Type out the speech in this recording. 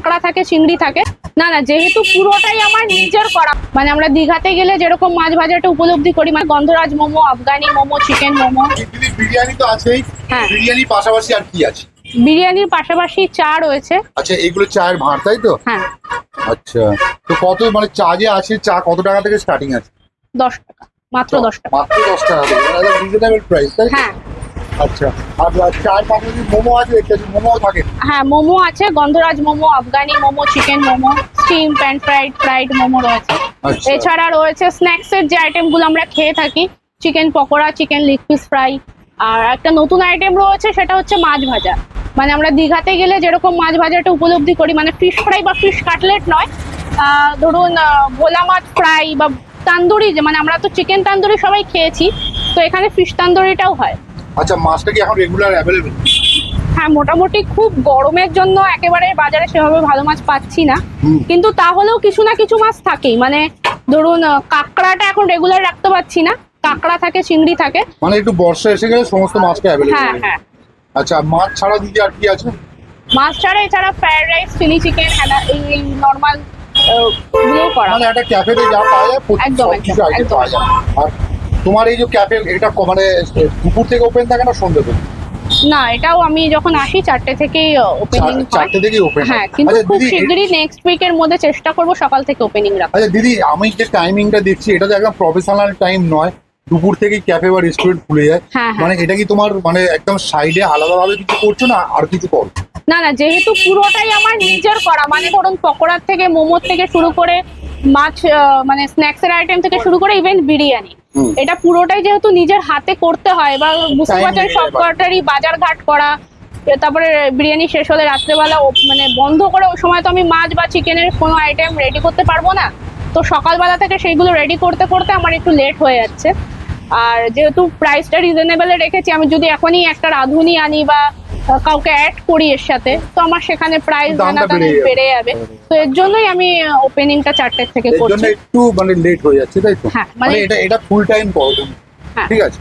কাঁকড়া থাকে চিংড়ি থাকে। না না যেহেতু পুরোটাই আমার নিজের করা মানে আমরা দীঘাতে গেলে যেরকম মাছ ভাজাটা উপলব্ধি করি মানে গন্ধরাজ মোমো আফগানি মোমো চিকেন মোমো। বিরিয়ানি তো আছেই হ্যাঁ। বিরিয়ানির পাশাপাশি আর কি আছে? বিরিয়ানির পাশাপাশি চা রয়েছে। আচ্ছা এগুলো চায়ের ভাঁড় তাই তো? হ্যাঁ। আচ্ছা তো কত মানে চা যে আছে চা কত টাকা থেকে স্টার্টিং আছে? দশ টাকা মাত্র দশ টাকা। মাত্র দশ টাকা রিজনেবল প্রাইস তাই হ্যাঁ। আচ্ছা। আর চায়ের পাশাপাশি মোমো আছে? পাচ্ছি মোমো থাকে? হ্যাঁ মোমো আছে Gandharaj momo Afghani momo chicken momo steam pan fried fried momo রয়েছে। আচ্ছা। এছাড়া রয়েছে স্ন্যাক্স এর যে আইটেমগুলো আমরা খেয়ে থাকি chicken pakora chicken leg piece fry আর একটা নতুন আইটেম রয়েছে সেটা হচ্ছে মাছ ভাজা। মানে আমরা দীঘাতে গেলে যেরকম মাছ ভাজাটা উপলব্ধি করি মানে ফিশ ফ্রাই বা ফিশ কাটলেট নয় ধরুন ভোলা মাছ ফ্রাই বা তান্দুরি যে মানে আমরা তো চিকেন তান্দুরি সবাই খেয়েছি তো এখানে ফিশ তান্দুরিটাও হয়। আচ্ছা মাছটা কি এখন রেগুলার অ্যাভেলেবেল হ্যাঁ মোটামুটি খুব গরমের জন্য একেবারে বাজারে সেভাবে ভালো মাছ পাচ্ছি না। কিন্তু তাহলেও কিছু না কিছু মাছ থাকেই। মানে ধরুন কাঁকড়াটা এখন রেগুলার রাখতে পারছি না। কাঁকড়া থাকে চিংড়ি থাকে। মানে একটু বর্ষা এসে গেলে সমস্ত মাছটা অ্যাভেলেবেল হ্যাঁ হ্যাঁ আচ্ছা মাছ ছাড়া দিদি আর কি আছে? মাছ ছাড়া এছাড়া ফ্রাইড রাইস চিলি চিকেন এই নর্মালগুলো করা। মানে একটা ক্যাফেতে যা পাওয়া যায় একদম, সব কিছু একদম, আইটেম পাওয়া যায়। আর তোমার এই যে ক্যাফে এটা মানে দুপুর থেকে ওপেন থাকে না সন্ধ্যে থেকে না এটাও আমি যখন আসি চারটে থেকেই ওপেনিং চারটে থেকে ওপেন হ্যাঁ কিন্তু আচ্ছা খুব শীঘ্রই নেক্সট উইকের মধ্যে চেষ্টা করব সকাল থেকে ওপেনিং রাখা আচ্ছা দিদি আমি যে টাইমিংটা দেখছি এটা তো একদম প্রফেশনাল টাইম নয়। দুপুর থেকে ক্যাফে বা রেস্টুরেন্ট খুলে যায়। হ্যাঁ হ্যাঁ। মানে এটা কি তোমার মানে একদম সাইডে আলাদাভাবে কিছু করছ না আর কিছু করো? না না যেহেতু পুরোটাই আমার নিজের করা মানে ধরুন পকোড়ার থেকে মোমোর থেকে শুরু করে মাছ মানে স্ন্যাক্স এর আইটেম থেকে শুরু করে ইভেন বিরিয়ানি। এটা পুরোটাই যেহেতু নিজের হাতে করতে হয় বা বুঝতে পারছেন সব। কটারই বাজার ঘাট করা তারপরে বিরিয়ানি শেষ হলে রাত্রেবেলা ও- মানে বন্ধ করে ওই সময় তো আমি মাছ বা চিকেনের কোনো আইটেম রেডি করতে পারব না। তো সকালবেলা থেকে সেইগুলো রেডি করতে করতে আমার একটু লেট হয়ে যাচ্ছে। আর যেহেতু প্রাইসটা রিজনেবলে রেখেছি আমি যদি এখনই একটা রাঁধুনি আনি বা কাউকে অ্যাড করি এর সাথে। তো আমার সেখানে প্রাইস জানা বেড়ে যাবে। বেড়ে যাবে। তো এর জন্যই আমি ওপেনিংটা চারটের থেকে করছি। একটু মানে লেট হয়ে যাচ্ছে তাই তো? হ্যাঁ, মানে মানে- এটা এটা ফুল টাইম প্রবলেম। ঠিক আছে।